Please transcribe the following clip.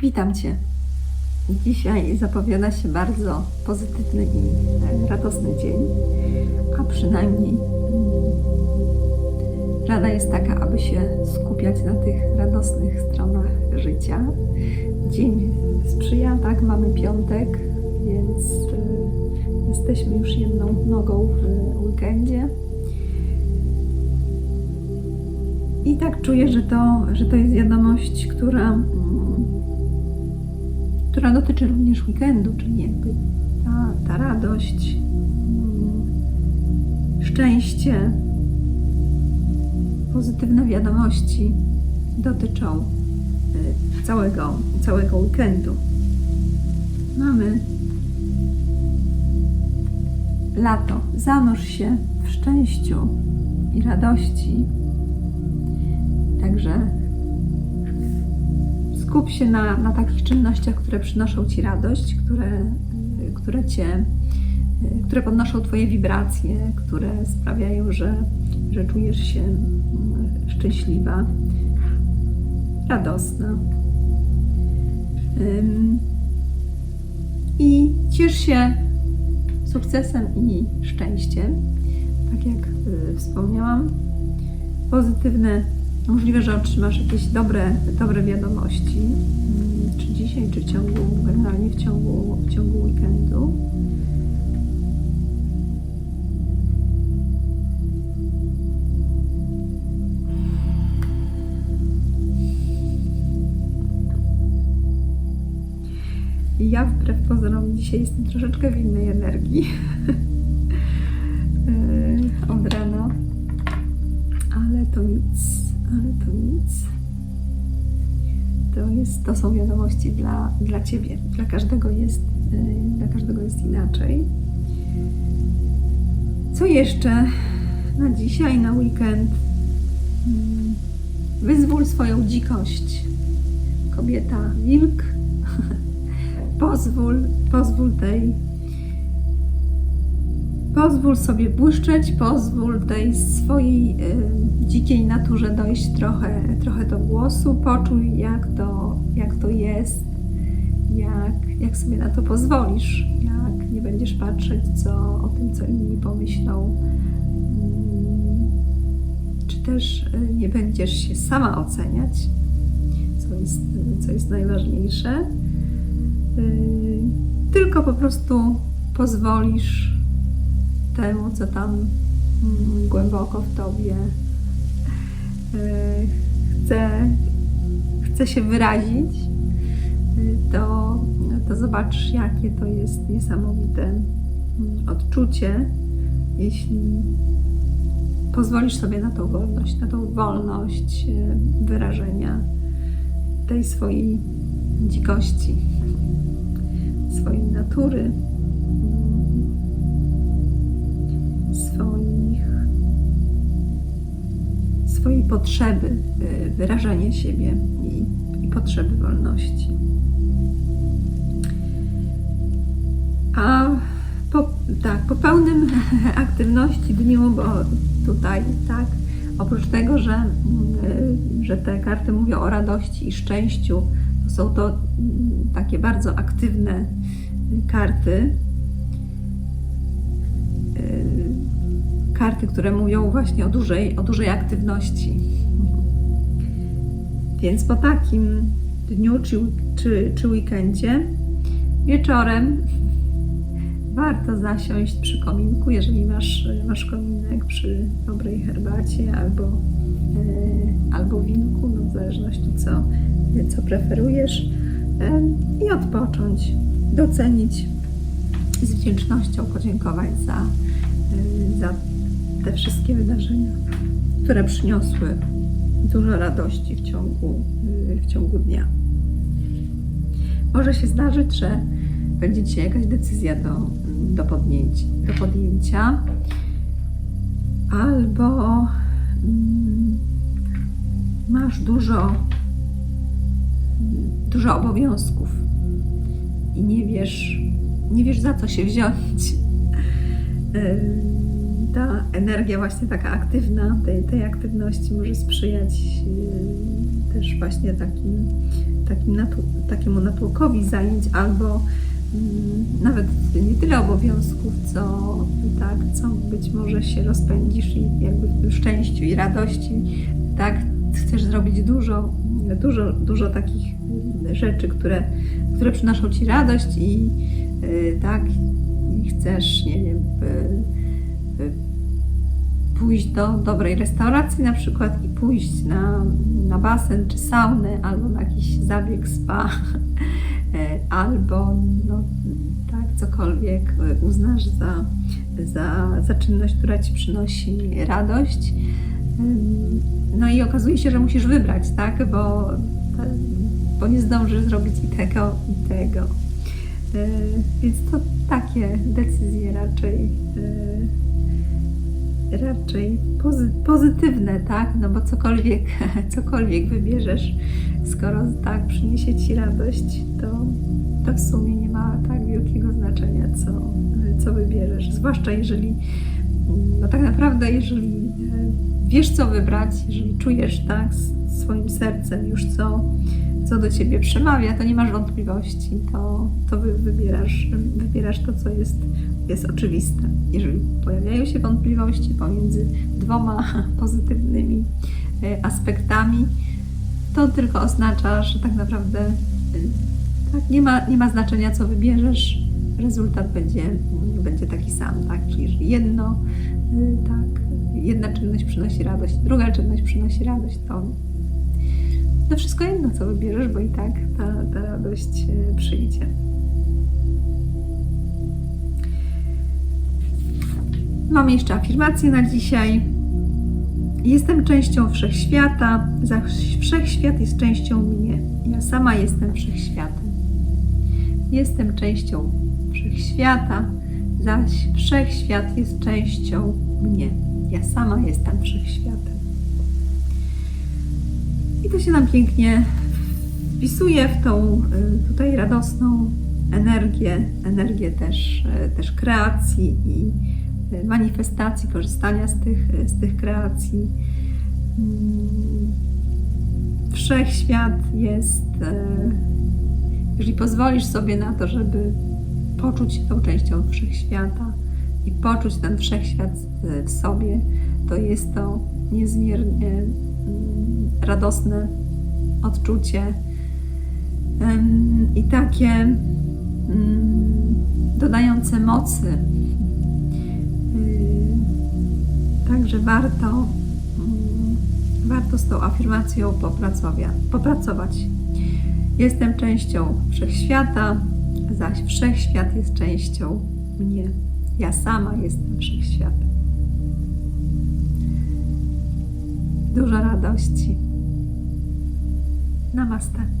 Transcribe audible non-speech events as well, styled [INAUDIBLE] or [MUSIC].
Witam Cię. Dzisiaj zapowiada się bardzo pozytywny i e, radosny dzień, a przynajmniej mm, rada jest taka, aby się skupiać na tych radosnych stronach życia. Dzień sprzyja, tak, mamy piątek, więc e, jesteśmy już jedną nogą w weekendzie. I tak czuję, że to, że to jest wiadomość, która, która dotyczy również weekendu, czyli jakby ta, ta radość, mm, szczęście, pozytywne wiadomości dotyczą y, całego, całego weekendu. Mamy lato. Zanurz się w szczęściu i radości. Także skup się na, na takich czynnościach, które przynoszą Ci radość, które, które Cię, które podnoszą Twoje wibracje, które sprawiają, że, że czujesz się szczęśliwa, radosna. I ciesz się sukcesem i szczęściem. Tak jak y, wspomniałam, pozytywne Możliwe, że otrzymasz jakieś dobre, dobre wiadomości, mm, czy dzisiaj, czy w ciągu, generalnie w ciągu, w ciągu weekendu. Ja wbrew pozorom dzisiaj jestem troszeczkę w innej energii. Yy, [LAUGHS] od rana, ale to nic ale to nic. To, jest, to są wiadomości dla, dla Ciebie. Dla każdego, jest, yy, dla każdego jest inaczej. Co jeszcze na dzisiaj, na weekend? Mm, Wyzwól swoją dzikość. Kobieta, wilk. [LAUGHS] pozwól, pozwól tej Pozwól sobie błyszczeć, pozwól tej swojej y, dzikiej naturze dojść trochę, trochę do głosu, poczuj jak to, jak to jest, jak, jak sobie na to pozwolisz, jak nie będziesz patrzeć co, o tym, co inni pomyślą, mm, czy też y, nie będziesz się sama oceniać, co jest, co jest najważniejsze, y, tylko po prostu pozwolisz temu, co tam głęboko w tobie chce, chce się wyrazić, to, to zobaczysz, jakie to jest niesamowite odczucie, jeśli pozwolisz sobie na tą wolność, na tą wolność y, wyrażenia tej swojej dzikości, swojej natury. Swojej potrzeby y, wyrażania siebie i, i potrzeby wolności. A po, tak, po pełnym [LAUGHS] aktywności dniu, bo tutaj tak, oprócz tego, że, y, że te karty mówią o radości i szczęściu, to są to mm, takie bardzo aktywne karty, karty, które mówią właśnie o dużej, o dużej aktywności. Więc po takim dniu czy, czy, czy weekendzie wieczorem warto zasiąść przy kominku, jeżeli masz, masz kominek przy dobrej herbacie albo, e, albo winku, no w zależności co, co preferujesz e, i odpocząć, docenić z wdzięcznością podziękować za, e, za te wszystkie wydarzenia, które przyniosły dużo radości w ciągu, w ciągu dnia. Może się zdarzyć, że będzie dzisiaj jakaś decyzja do, do, podjęcia, do podjęcia, albo mm, masz dużo, dużo obowiązków i nie wiesz, nie wiesz za co się wziąć. [LAUGHS] ta energia właśnie taka aktywna, tej, tej aktywności może sprzyjać yy, też właśnie takim, takim natu, takiemu natłokowi zajęć albo mm, nawet nie tyle obowiązków, co tak, co być może się rozpędzisz i jakby w szczęściu i radości, tak, chcesz zrobić dużo, dużo, dużo takich rzeczy, które, które przynoszą Ci radość i y, tak, i chcesz, nie wiem, pójść do dobrej restauracji na przykład i pójść na, na basen czy saunę albo na jakiś zabieg spa [LAUGHS] albo no, tak, cokolwiek uznasz za, za, za czynność, która Ci przynosi radość. No i okazuje się, że musisz wybrać, tak, bo, bo nie zdążysz zrobić i tego, i tego. E, Więc to takie decyzje raczej e, raczej pozy, pozytywne, tak? No bo cokolwiek, [LAUGHS] cokolwiek wybierzesz, skoro tak przyniesie Ci radość, to, to w sumie nie ma tak wielkiego znaczenia, co, co wybierzesz. Zwłaszcza jeżeli, no tak naprawdę, jeżeli e, wiesz, co wybrać, jeżeli czujesz, tak, swoim sercem już co, co do Ciebie przemawia, to nie masz wątpliwości, to, to wy, wybierasz, wybierasz to, co jest, jest oczywiste. Jeżeli pojawiają się wątpliwości pomiędzy dwoma [LAUGHS] pozytywnymi e, aspektami, to tylko oznacza, że tak naprawdę e, tak, nie, ma, nie ma znaczenia, co wybierzesz, rezultat będzie, będzie taki sam, tak? Czyli jeżeli jedno, e, tak, jedna czynność przynosi radość, druga czynność przynosi radość, to to wszystko jedno, co wybierzesz, bo i tak ta, ta radość przyjdzie. Mam jeszcze afirmację na dzisiaj. Jestem częścią wszechświata, zaś wszechświat jest częścią mnie. Ja sama jestem wszechświatem. Jestem częścią wszechświata, zaś wszechświat jest częścią mnie. Ja sama jestem wszechświatem. I to się nam pięknie wpisuje w tą y, tutaj radosną energię, energię też, y, też kreacji i manifestacji, korzystania z tych, z tych kreacji. Mm, Wszechświat jest, jeżeli pozwolisz sobie na to, żeby poczuć się tą częścią wszechświata i poczuć ten wszechświat w sobie, to jest to niezmiernie mm, radosne odczucie i takie ym, dodające mocy. Także warto, ym, warto z tą afirmacją popracować. Jestem częścią wszechświata, zaś wszechświat jest częścią mnie. Ja sama jestem wszechświatem. Dużo radości. Namaste.